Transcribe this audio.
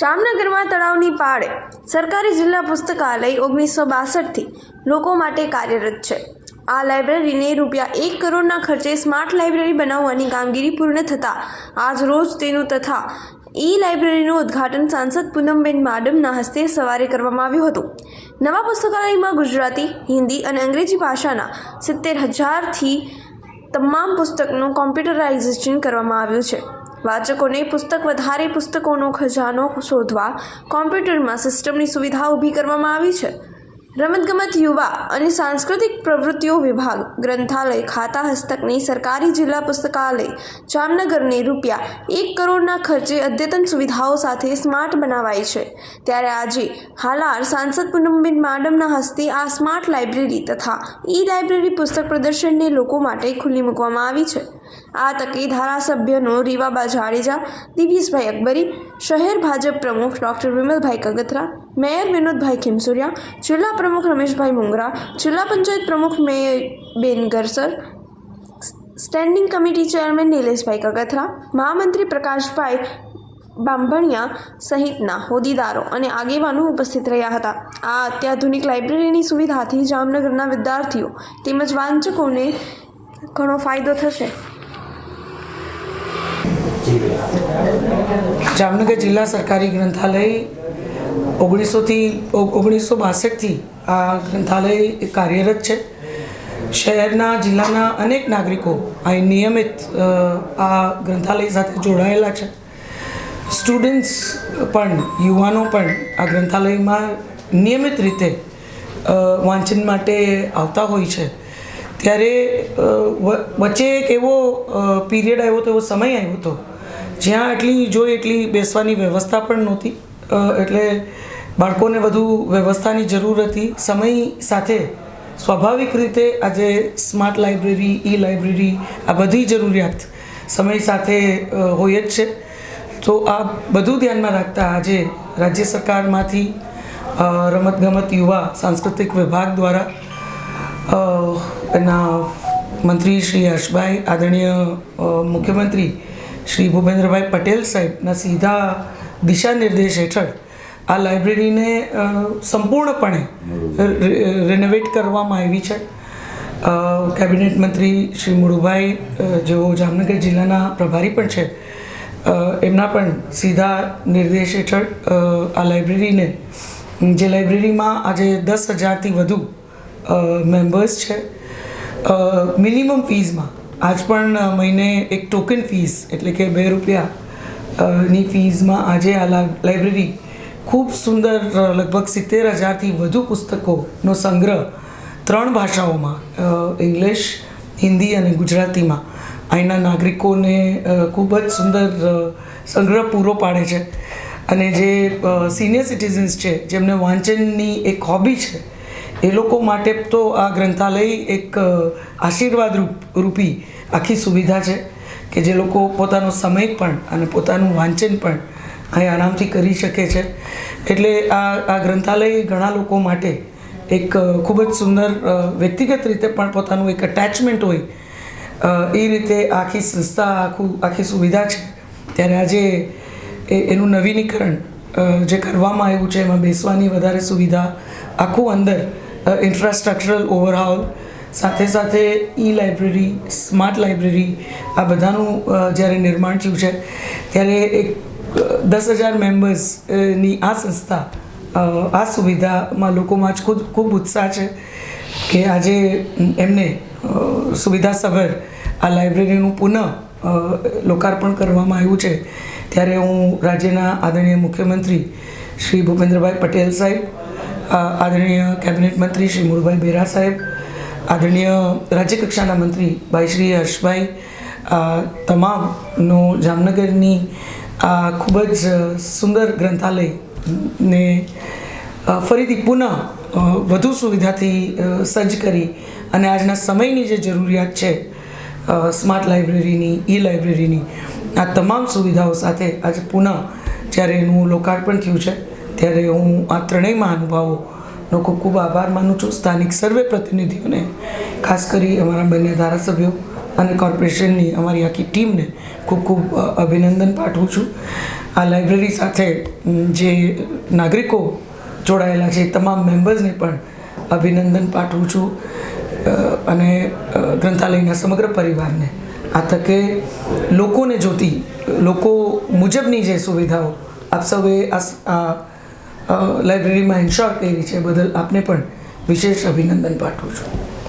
જામનગરમાં તળાવની પાળે સરકારી જિલ્લા પુસ્તકાલય ઓગણીસો બાસઠથી લોકો માટે કાર્યરત છે. આ લાઇબ્રેરીને રૂપિયા એક કરોડના ખર્ચે સ્માર્ટ લાઇબ્રેરી બનાવવાની કામગીરી પૂર્ણ થતાં આજ રોજ તેનું તથા ઈ લાઇબ્રેરીનું ઉદ્ઘાટન સાંસદ પૂનમબેન માડમના હસ્તે સવારે કરવામાં આવ્યું હતું. નવા પુસ્તકાલયમાં ગુજરાતી, હિન્દી અને અંગ્રેજી ભાષાના સિત્તેર હજારથી તમામ પુસ્તકનું કોમ્પ્યુટરાઇઝેશન કરવામાં આવ્યું છે. વાચકોને પુસ્તક વધારે પુસ્તકોનો ખજાનો શોધવા કોમ્પ્યુટરમાં સિસ્ટમની સુવિધા ઊભી કરવામાં આવી છે. રમતગમત યુવા અને સાંસ્કૃતિક પ્રવૃત્તિઓ વિભાગ, ગ્રંથાલય, ખાતા હસ્તકની સરકારી જિલ્લા પુસ્તકાલય, જામનગરને રૂપિયા એક કરોડના ખર્ચે અદ્યતન સુવિધાઓ સાથે સ્માર્ટ બનાવાય છે. ત્યારે આજે હાલાર સાંસદ પૂનમબેન માડમના હસ્તે આ સ્માર્ટ લાઇબ્રેરી તથા ઈ લાઇબ્રેરી પુસ્તક પ્રદર્શનને લોકો માટે ખુલ્લી મૂકવામાં આવી છે. આ તકે ધારાસભ્યનો રીવાબા જાડેજા, દિવ્યેશભાઈ અકબરી, શહેર ભાજપ પ્રમુખ ડૉક્ટર વિમલભાઈ કગથરા, મેયર વિનોદભાઈ ખીમસુરિયા, જિલ્લા પ્રમુખ રમેશભાઈ મુંગરા, જિલ્લા પંચાયત પ્રમુખ mayor ben Garsar, standing committee chairman Nileshbhai Kagathara, મહામંત્રી પ્રકાશભાઈ બાંભણિયા સહિતના હોદ્દેદારો અને આગેવાનો ઉપસ્થિત રહ્યા હતા. આ અત્યાધુનિક લાઇબ્રેરીની સુવિધાથી જામનગરના વિદ્યાર્થીઓ તેમજ વાંચકોને ઘણો ફાયદો થશે. જામનગર જિલ્લા સરકારી ગ્રંથાલય ઓગણીસોથી ઓગણીસો બાસઠથી આ ગ્રંથાલય કાર્યરત છે. શહેરના, જિલ્લાના અનેક નાગરિકો અહીં નિયમિત આ ગ્રંથાલય સાથે જોડાયેલા છે. સ્ટુડન્ટ્સ પણ, યુવાનો પણ આ ગ્રંથાલયમાં નિયમિત રીતે વાંચન માટે આવતા હોય છે. ત્યારે વચ્ચે એક એવો પીરિયડ આવ્યો હતો, એવો સમય આવ્યો હતો જ્યાં એટલી જોઈ એટલી બેસવાની વ્યવસ્થા પણ નહોતી એટલે બાળકોને વધુ વ્યવસ્થાની જરૂર હતી. સમય સાથે સ્વાભાવિક રીતે આજે સ્માર્ટ લાઇબ્રેરી ઈ લાઇબ્રેરી આ બધી જરૂરિયાત સમય સાથે હોય જ છે. તો આ બધું ધ્યાનમાં રાખતા આજે રાજ્ય સરકારમાંથી રમતગમત યુવા સાંસ્કૃતિક વિભાગ દ્વારા એના મંત્રી શ્રી હર્ષભાઈ, આદરણીય મુખ્યમંત્રી શ્રી ભૂપેન્દ્રભાઈ પટેલ સાહેબના સીધા દિશા નિર્દેશ હેઠળ આ લાઇબ્રેરીને સંપૂર્ણપણે રિનોવેટ કરવામાં આવી છે. કેબિનેટ મંત્રી શ્રી મુળુભાઈ જેઓ જામનગર જિલ્લાના પ્રભારી પણ છે એમના પણ સીધા નિર્દેશ હેઠળ આ લાઇબ્રેરીને જે લાઇબ્રેરીમાં આજે દસ હજારથી વધુ મેમ્બર્સ છે. મિનિમમ ફીઝમાં આજ પણ મહિને એક ટોકન ફીસ એટલે કે બે રૂપિયા ની ફીઝમાં આજે આ લાઇબ્રેરી ખૂબ સુંદર લગભગ સિત્તેર હજારથી વધુ પુસ્તકોનો સંગ્રહ ત્રણ ભાષાઓમાં ઇંગ્લિશ, હિન્દી અને ગુજરાતીમાં અહીંના નાગરિકોને ખૂબ જ સુંદર સંગ્રહ પૂરો પાડે છે. અને જે સિનિયર સિટીઝન્સ છે, જેમને વાંચનની એક હોબી છે એ લોકો માટે તો આ ગ્રંથાલય એક આશીર્વાદ રૂપ, રૂપી આખી સુવિધા છે કે જે લોકો પોતાનો સમય પણ અને પોતાનું વાંચન પણ અહીં આરામથી કરી શકે છે. એટલે આ આ ગ્રંથાલય ઘણા લોકો માટે એક ખૂબ જ સુંદર વ્યક્તિગત રીતે પણ પોતાનું એક અટેચમેન્ટ હોય એ રીતે આખી સંસ્થા આખું, આખી સુવિધા છે. ત્યારે આજે એનું નવીનીકરણ જે કરવામાં આવ્યું છે એમાં બેસવાની વધારે સુવિધા આખું અંદર ઇન્ફ્રાસ્ટ્રક્ચરલ ઓવરહાઉલ સાથે સાથે ઈ લાઇબ્રેરી સ્માર્ટ લાઇબ્રેરી આ બધાનું જ્યારે નિર્માણ થયું છે, ત્યારે એક દસ હજાર મેમ્બર્સની આ સંસ્થા આ સુવિધામાં લોકોમાં જ ખુદ, ખૂબ ઉત્સાહ છે કે આજે એમને સુવિધાસભર આ લાઇબ્રેરીનું પુનઃ લોકાર્પણ કરવામાં આવ્યું છે. ત્યારે હું રાજ્યના આદરણીય મુખ્યમંત્રી શ્રી ભૂપેન્દ્રભાઈ પટેલ સાહેબ આદરણીય કેબિનેટ મંત્રી શ્રી મુળભાઈ બેરા સાહેબ, આદરણીય રાજ્યકક્ષાના મંત્રી ભાઈ શ્રી હર્ષભાઈ તમામનો જામનગરની આ ખૂબ જ સુંદર ગ્રંથાલયને ફરીથી પુનઃ વધુ સુવિધાથી સજ્જ કરી અને આજના સમયની જે જરૂરિયાત છે સ્માર્ટ લાઇબ્રેરીની ઈ લાઇબ્રેરીની આ તમામ સુવિધાઓ સાથે આજે પુનઃ જ્યારે એનું લોકાર્પણ થયું છે ત્યારે હું આ ત્રણેય મહાનુભાવોનો ખૂબ ખૂબ આભાર માનું છું. સ્થાનિક સર્વે પ્રતિનિધિઓને, ખાસ કરી અમારા બંને ધારાસભ્યો અને કોર્પોરેશનની અમારી આખી ટીમને ખૂબ ખૂબ અભિનંદન પાઠવું છું. આ લાઇબ્રેરી સાથે જે નાગરિકો જોડાયેલા છે તમામ મેમ્બર્સને પણ અભિનંદન પાઠવું છું. અને ગ્રંથાલયના સમગ્ર પરિવારને, આ તકે લોકોને જોતી, લોકો મુજબની જે સુવિધાઓ આપ સૌએ આ લાઇબ્રેરીમાં ઇન્શ્યોર કરી છે બદલ આપને પણ વિશેષ અભિનંદન પાઠવું છું.